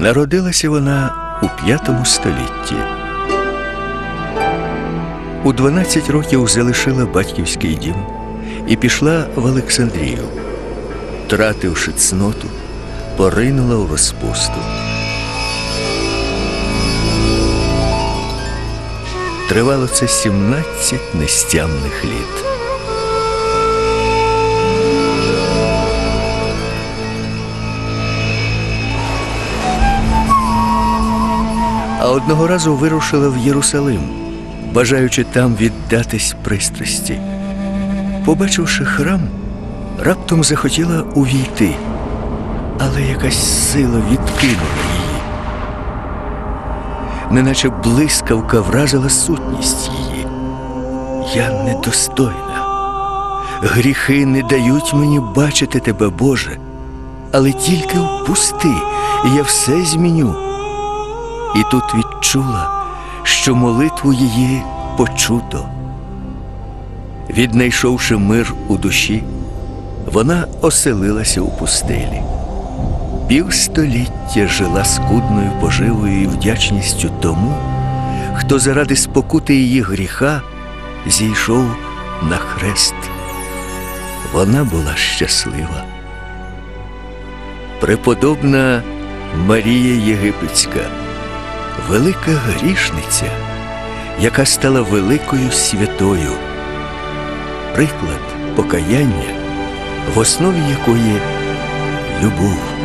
Народилася вона у п'ятому столітті. У 12 років залишила батьківський дім і пішла в Олександрію. Тративши цноту, поринула у розпусту. Тривало це 17 нестямних літ. А одного разу вирушила в Єрусалим, бажаючи там віддатись пристрасті. Побачивши храм, раптом захотіла увійти, але якась сила відкинула її. Неначе блискавка вразила сутність її. Я недостойна. Гріхи не дають мені бачити тебе, Боже, але тільки впусти, і я все зміню. І тут відчула, що молитву її почуто. Віднайшовши мир у душі, вона оселилася у пустелі. Півстоліття жила скудною поживою і вдячністю тому, хто заради спокути її гріха зійшов на хрест. Вона була щаслива. Преподобна Марія Єгипетська велика грішниця, яка стала великою святою, приклад покаяння, в основі якої любов.